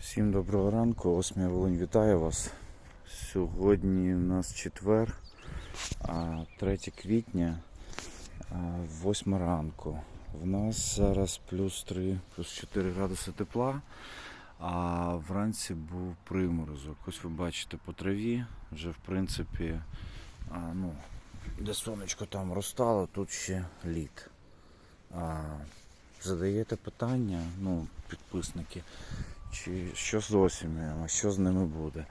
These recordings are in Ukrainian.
Всім доброго ранку, Осмія Волинь вітаю вас. Сьогодні у нас четвер, 3 квітня, 8 ранку. В нас зараз плюс 3, плюс 4 градуси тепла, а вранці був приморозок. Ось ви бачите по траві, вже в принципі, ну, де сонечко там розтало, тут ще лід. Задаєте питання, ну, підписники, чи що з осінню, що з ними буде.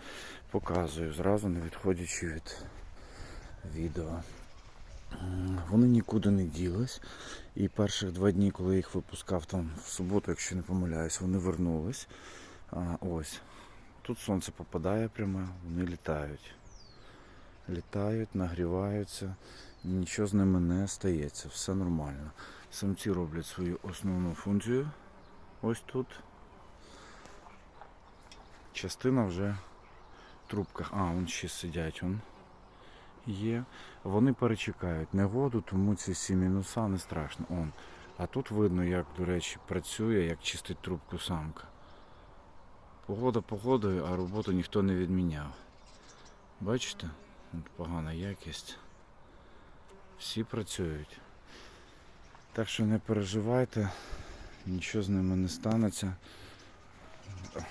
Показую зразу, не відходячи від відео. Вони нікуди не ділись. І перших два дні, коли їх випускав там в суботу, якщо не помиляюсь, вони вернулись. А, ось. Тут сонце попадає пряме, вони літають. Літають, нагріваються, нічого з ними не стається, все нормально. Самці роблять свою основну функцію. Ось тут. Частина вже в трубках. А, вон ще сидять. Вон є. Вони перечекають негоду, тому ці всі мінуса не страшно. Он. А тут видно, як, до речі, працює, як чистить трубку самка. Погода погодою, а роботу ніхто не відміняв. Бачите? От погана якість. Всі працюють. Так що не переживайте, нічого з ними не станеться.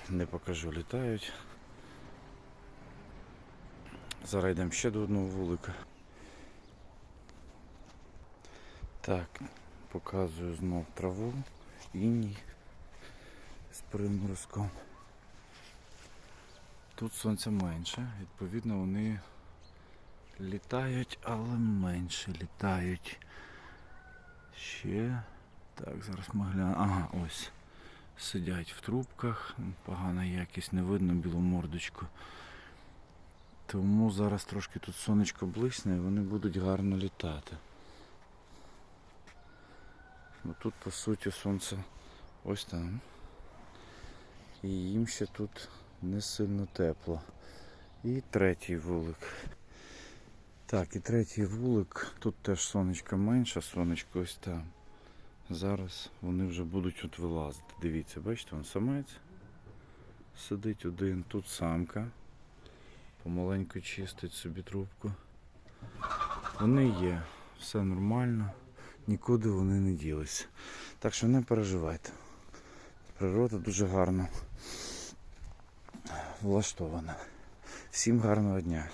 Не покажу, літають. Зараз йдемо ще до одного вулика. Так, показую знов траву, іній з приморозком. Тут сонця менше, відповідно вони літають, але менше літають. Ще. Так, зараз ми глянемо. Ага, ось. Сидять в трубках, погана якість, не видно білу мордочку. Тому зараз трошки тут сонечко блисне і вони будуть гарно літати. Бо тут по суті сонце ось там. І їм ще тут не сильно тепло. І третій вулик. Так, і третій вулик. Тут теж сонечко менше, сонечко ось там. Зараз вони вже будуть от вилазити. Дивіться, бачите, вон самець сидить один, тут самка. Помаленьку чистить собі трубку. Вони є, все нормально, нікуди вони не ділися. Так що не переживайте. Природа дуже гарно влаштована. Всім гарного дня.